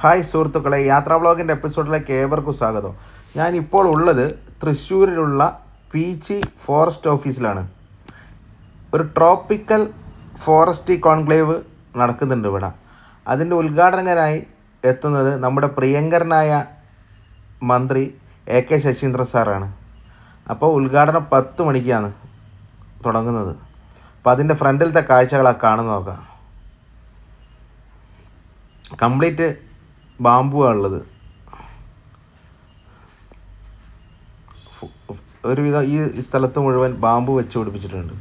Hi സുഹൃത്തുക്കളെ യാത്രാ ബ്ലോഗിന്റെ എപ്പിസോഡിലേക്ക് ഏവർക്കും സ്വാഗതം. ഞാൻ ഇപ്പോൾ ഉള്ളത് തൃശ്ശൂരിലുള്ള പീച്ചി ഫോറസ്റ്റ് ഓഫീസിലാണ്. ഒരു ട്രോപ്പിക്കൽ ഫോറസ്റ്റി കോൺക്ലേവ് നടക്കുന്നുണ്ട് ഇവിടെ. അതിന്റെ ഉദ്ഘാടനകരായി എത്തുന്നത് നമ്മുടെ പ്രിയങ്കരനായ മന്ത്രി എ കെ ശശീന്ദ്രൻ സാറാണ്. അപ്പോൾ ഉദ്ഘാടനം പത്ത് മണിക്കാണ് തുടങ്ങുന്നത്. അപ്പോൾ അതിന്റെ ഫ്രണ്ടിലത്തെ കാഴ്ചകളൊക്കെ കാണുന്ന നോക്കാം. കംപ്ലീറ്റ് ബാമ്പുവാണ് ഉള്ളത്. ഒരുവിധം ഈ സ്ഥലത്ത് മുഴുവൻ ബാമ്പു വെച്ച് പിടിപ്പിച്ചിട്ടുണ്ട്.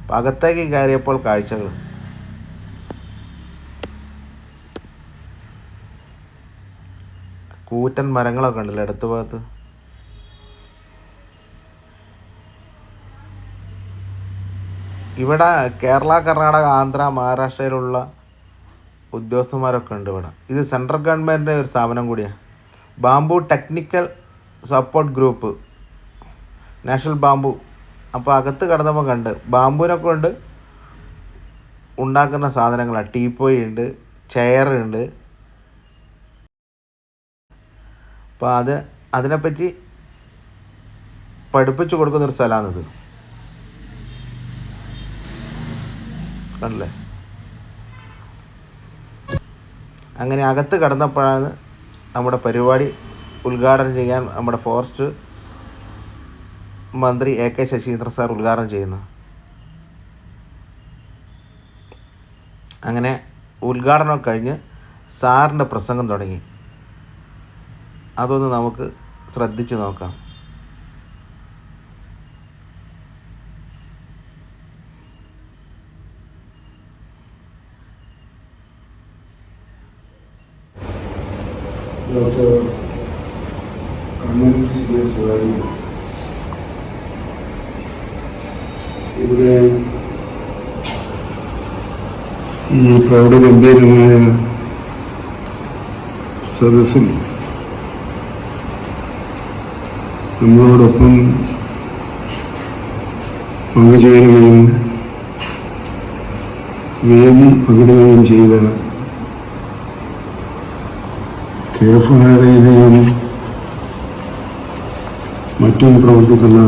അപ്പം അകത്തേക്ക് കയറിയപ്പോൾ കാഴ്ചകൾ. കൂറ്റൻ മരങ്ങളൊക്കെ ഉണ്ടല്ലോ ഇടത്ത് ഭാഗത്ത്? ഇവിടെ കേരള കർണാടക ആന്ധ്ര മഹാരാഷ്ട്രയിലുള്ള ഉദ്യോഗസ്ഥന്മാരൊക്കെ ഉണ്ട് ഇവിടെ. ഇത് സെൻട്രൽ ഗവൺമെന്റിന്റെ ഒരു സ്ഥാപനം കൂടിയാണ്. Bamboo technical support group national bamboo. അപ്പോൾ അകത്ത് കടന്നപ്പോൾ കണ്ട് ബാംബുവിനെ ഉണ്ട് ഉണ്ടാക്കുന്ന സാധനങ്ങളാണ്. ടീപ്പോയി ഉണ്ട് ചെയർ ഉണ്ട്. അപ്പോൾ അത് അതിനെപ്പറ്റി പഠിപ്പിച്ചു കൊടുക്കുന്നൊരു സ്ഥലമാണിത്. കണ്ടില്ലേ? അങ്ങനെ അകത്ത് കടന്നപ്പോഴാണ് നമ്മുടെ പരിപാടി ഉദ്ഘാടനം ചെയ്യാൻ നമ്മുടെ ഫോറസ്റ്റ് മന്ത്രി എ കെ ശശീന്ദ്രൻ സാർ ഉദ്ഘാടനം ചെയ്യുന്നത്. അങ്ങനെ ഉദ്ഘാടനം കഴിഞ്ഞ് സാറിന്റെ പ്രസംഗം തുടങ്ങി. അതൊന്ന് നമുക്ക് ശ്രദ്ധിച്ച് നോക്കാം. ഡോക്ടർ കണ്ണൻ സി എസ് വാരി ഇവിടെ ഈ പ്രൗഢഗംഭീരമായ സദസ്സിൽ നമ്മളോടൊപ്പം പങ്കുചേരുകയും വേദി പങ്കിടുകയും ചെയ്ത കേഫാരയിലെയും മറ്റും പ്രവർത്തിക്കുന്ന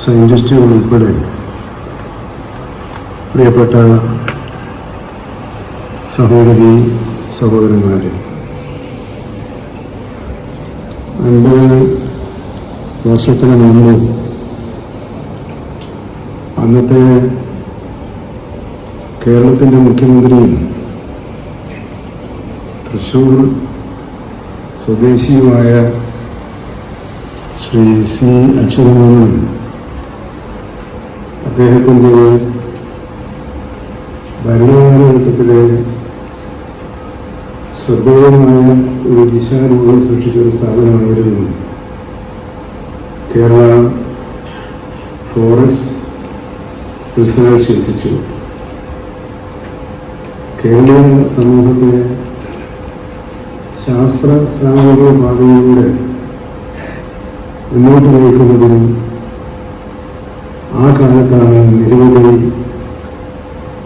സയന്റിസ്റ്റുകൾ ഉൾപ്പെടെ പ്രിയപ്പെട്ട സഹോദരി സഹോദരന്മാരെ രണ്ട് വർഷത്തിന് മുമ്പ് അന്നത്തെ കേരളത്തിന്റെ മുഖ്യമന്ത്രിയും തൃശ്ശൂർ സ്വദേശിയുമായ ശ്രീ സി അച്യുതമേനോൻ അദ്ദേഹത്തിന്റെ ഭരണകാലഘട്ടത്തിലെ ശ്രദ്ധേയമായ ഒരു ദിശാരൂപം സൃഷ്ടിച്ച ഒരു സ്ഥാപനമായിരുന്നു കേരള ഫോറസ്റ്റ് റിസർച്ച് ഇൻസ്റ്റിറ്റ്യൂട്ട്. കേരളീയ സമൂഹത്തെ ശാസ്ത്ര സാങ്കേതിക പാതയിലൂടെ മുന്നോട്ട് നയിക്കുന്നതിനും ആ കാലത്താണ് നിരവധി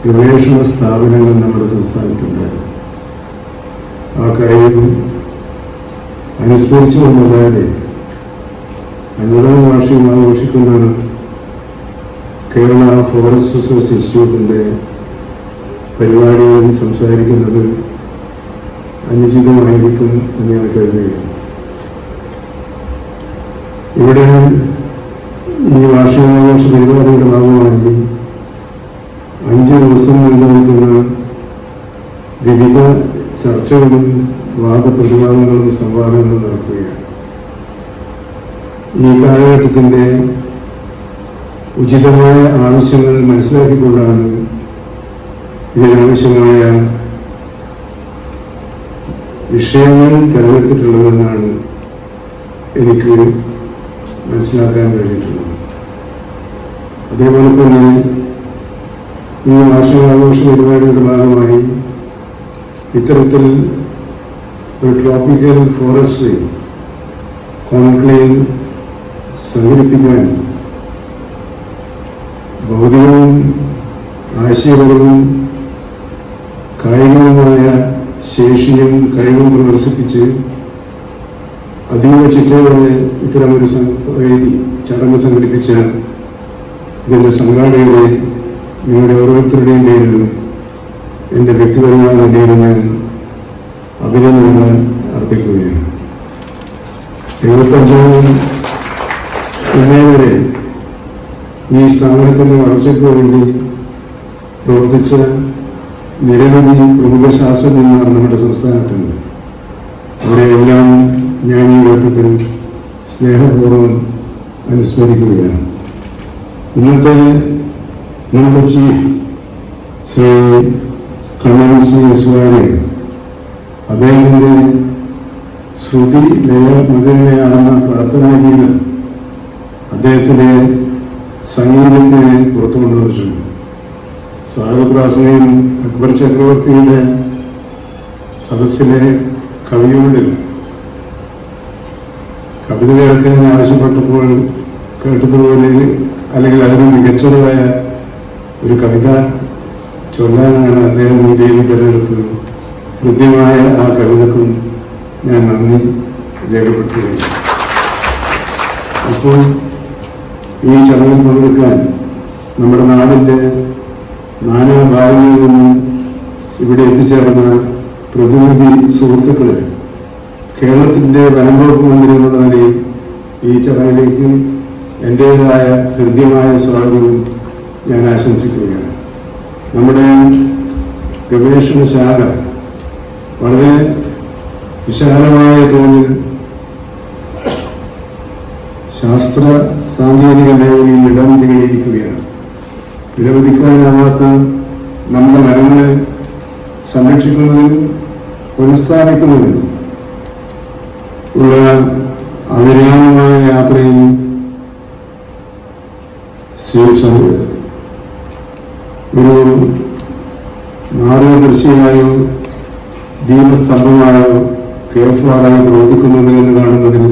ഗവേഷണ സ്ഥാപനങ്ങൾ നമ്മുടെ സംസ്ഥാനത്തുണ്ടായത്. ആ കാര്യം അനുസ്മരിച്ചുകൊണ്ടല്ലാതെ അൻപതാം വാർഷികം ആഘോഷിക്കുന്ന കേരള ഫോറസ്റ്റ് റിസർച്ച് ഇൻസ്റ്റിറ്റ്യൂട്ടിന്റെ പരിപാടികളിൽ സംസാരിക്കുന്നത് അനുചിതമായിരിക്കും എന്ന് ഞാൻ കരുതുകയാണ്. ഇവിടെ ഈ വാർഷികാഘോഷ പരിപാടിയുടെ ഭാഗമായി അഞ്ച് ദിവസം നീണ്ടു നിൽക്കുന്ന വിവിധ ചർച്ചകളും വാദപ്രതിവാദങ്ങളും സംവാദങ്ങളും നടക്കുകയാണ്. ഈ കാലഘട്ടത്തിന്റെ ഉചിതമായ ആവശ്യങ്ങൾ മനസ്സിലാക്കിക്കൊണ്ടാണ് ഇതിനാവശ്യമായ വിഷയങ്ങൾ തിരഞ്ഞെടുത്തിട്ടുള്ളതെന്നാണ് എനിക്ക് മനസ്സിലാക്കാൻ കഴിഞ്ഞിട്ടുള്ളത്. അതേപോലെ തന്നെ ഈ വാർഷികാഘോഷ പരിപാടിയുടെ ഭാഗമായി ഇത്തരത്തിൽ ഒരു ട്രോപ്പിക്കൽ ഫോറസ്റ്റ് കോൺക്ലേവ് സംഘടിപ്പിക്കാൻ ഭൗതികവും ആശയപരവും കായികവുമായ ശേഷിയും കഴിവും പ്രദർശിപ്പിച്ച് അതീവ ചിട്ടയോടെ ഇത്തരമൊരു വേദി ചടങ്ങ് സംഘടിപ്പിച്ച ഇതിന്റെ സംഘാടകരെ നിങ്ങളുടെ ഓരോരുത്തരുടെയും പേരിലും എന്റെ വ്യക്തിപരമായ പേരിൽ ഞാൻ അഭിനന്ദനങ്ങൾ അർപ്പിക്കുകയാണ്. എഴുപത്തഞ്ചോളം ഇന്നേ ഈ സ്ഥാപനത്തിന്റെ വളർച്ചയ്ക്ക് വേണ്ടി പ്രവർത്തിച്ച നിരവധി പ്രമുഖ ശാസ്ത്രജ്ഞന്മാർ നമ്മുടെ സംസ്ഥാനത്തുണ്ട്. അവരെയെല്ലാം ഞാൻ ഈ ഘട്ടത്തിൽ സ്നേഹപൂർവം അനുസ്മരിക്കുകയാണ്. ഇന്നത്തെ നമ്മുടെ ചീഫ് ശ്രീ കണ്ണൻ സി യസ്വാനെ അദ്ദേഹത്തിന്റെ ശ്രുതി ലയ പ്രാർത്ഥനാ പ്രാർത്ഥനാഗീതം അദ്ദേഹത്തിന്റെ സംഗീതത്തിന് പുറത്തു കൊണ്ടുവന്നിട്ടുണ്ട്. സ്വാഗതപ്രാസനയും അക്ബർ ചക്രവർത്തിയുടെ സദസ്സിലെ കവിയോട് കവിത കേൾക്കാൻ ആവശ്യപ്പെട്ടപ്പോൾ കേട്ടതുപോലെ അല്ലെങ്കിൽ അതിന് മികച്ചതായ ഒരു കവിത ചൊല്ലാനാണ് അദ്ദേഹം ഈ രീതി തിരഞ്ഞെടുത്തത്. ഹൃദ്യമായ ആ കവിതക്കും ഞാൻ നന്ദി രേഖപ്പെടുത്തുകയാണ്. അപ്പോൾ ഈ ചടങ്ങിൽ പങ്കെടുക്കാൻ നമ്മുടെ നാടിന്റെ നാനാ ഭാഗങ്ങളിൽ നിന്നും ഇവിടെ എത്തിച്ചേർന്ന പ്രതിനിധി സുഹൃത്തുക്കളെ കേരളത്തിന്റെ വനംവകുപ്പ് മന്ത്രി എന്നുള്ള നിലയിൽ ഈ ചടങ്ങിലേക്ക് എന്റേതായ ഹൃദ്യമായ സ്വാഗതവും ഞാൻ ആശംസിക്കുകയാണ്. നമ്മുടെ ഗവേഷണശാല വളരെ വിശാലമായ തോതിൽ ശാസ്ത്ര സാങ്കേതിക മേഖലയിൽ ഇടം തേടിയിരിക്കുകയാണ് വിലമതിക്കാനാവാത്ത നമ്മുടെ മരങ്ങളെ സംരക്ഷിക്കുന്നതിനും പുനഃസ്ഥാപിക്കുന്നതിനും ഉള്ള അവിരാമമായ യാത്രയും ഒരു മാർഗദർശിയായോ ദീപസ്തംഭമായോ കേൾഫാറായി പ്രവർത്തിക്കുന്നത് എന്ന് കാണുന്നതിൽ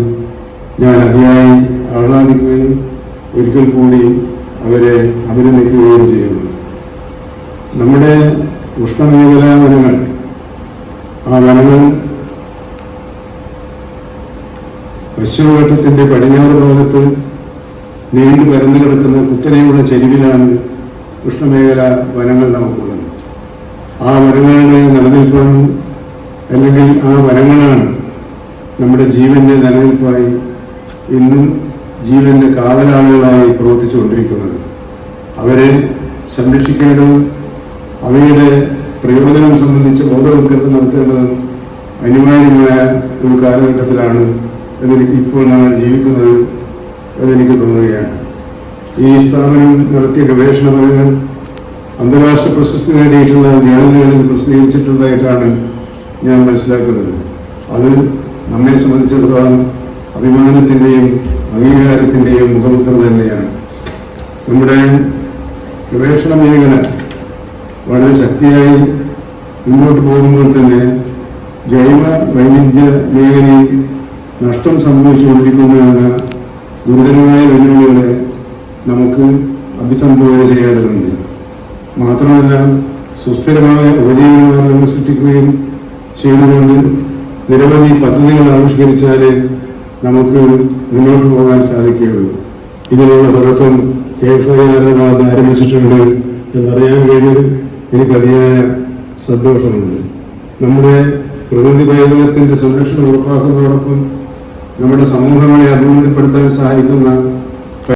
ഞാൻ അതിയായി ആഹ്ലാദിക്കുകയും ഒരിക്കൽ കൂടി അവരെ അഭിനന്ദിക്കുകയും ചെയ്യുന്നു. നമ്മുടെ ഉഷ്ണമേഖല വനങ്ങൾ ആ വനങ്ങൾ പശ്ചിമഘട്ടത്തിന്റെ പടിഞ്ഞാറ് ഭാഗത്ത് നീണ്ടു പരന്നു കിടക്കുന്ന കുത്തനെയുള്ള ചെരുവിലാണ് ഉഷ്ണമേഖല വനങ്ങൾ നമുക്കുള്ളത്. ആ വനങ്ങളുടെ നിലനിൽപ്പാണ് അല്ലെങ്കിൽ ആ വനങ്ങളാണ് നമ്മുടെ ജീവന്റെ നിലനിൽപ്പായി ഇന്നും ജീവന്റെ കാവലാളുകളായി പ്രവർത്തിച്ചുകൊണ്ടിരിക്കുന്നത്. അവരെ സംരക്ഷിക്കേണ്ടതും അവയുടെ പ്രയോജനം സംബന്ധിച്ച് ബോധവൽക്കരണം നടത്തേണ്ടതും അനിവാര്യമായ ഒരു കാലഘട്ടത്തിലാണ് എന്നെനിക്ക് ഇപ്പോൾ നമ്മൾ ജീവിക്കുന്നത് എന്നെനിക്ക് തോന്നുകയാണ്. ഈ സ്ഥാപനം നടത്തിയ ഗവേഷണ ഫലങ്ങൾ അന്താരാഷ്ട്ര പ്രശസ്തി നേടിയിട്ടുള്ള ജേണലുകളിൽ പ്രസിദ്ധീകരിച്ചിട്ടുള്ളതായിട്ടാണ് ഞാൻ മനസ്സിലാക്കുന്നത്. അത് നമ്മെ സംബന്ധിച്ചിടത്തോളം അഭിമാനത്തിന്റെയും അംഗീകാരത്തിന്റെയും മുഖമുദ്ര തന്നെയാണ്. നമ്മുടെ ഗവേഷണ മേഖല വളരെ ശക്തിയായി മുന്നോട്ട് പോകുമ്പോൾ തന്നെ ജൈവ വൈവിധ്യ മേഖലയിൽ നഷ്ടം സംഭവിച്ചുകൊണ്ടിരിക്കുന്നതാണ് ഗുരുതരമായ വെല്ലുവിളികളെ നമുക്ക് അഭിസംബോധന ചെയ്യേണ്ടതുണ്ട്. മാത്രമല്ല സുസ്ഥിരമായ ഉപജീവനമാർഗങ്ങൾ സൃഷ്ടിക്കുകയും ചെയ്തുകൊണ്ട് നിരവധി പദ്ധതികൾ ആവിഷ്കരിച്ചാലേ നമുക്ക് മുന്നോട്ട് പോകാൻ സാധിക്കുകയുള്ളൂ. ഇതിനുള്ള തുടക്കം കേൾഫാരനാഥ് ആരംഭിച്ചിട്ടുണ്ട് എന്നറിയാൻ കഴിഞ്ഞത് എനിക്ക് അതിയായ സന്തോഷമുണ്ട്. നമ്മുടെ പ്രകൃതി പൈതൃകത്തിന്റെ സംരക്ഷണം ഉറപ്പാക്കുന്നതോടൊപ്പം നമ്മുടെ സമൂഹങ്ങളെ അഭിവൃദ്ധിപ്പെടുത്താൻ സഹായിക്കുന്ന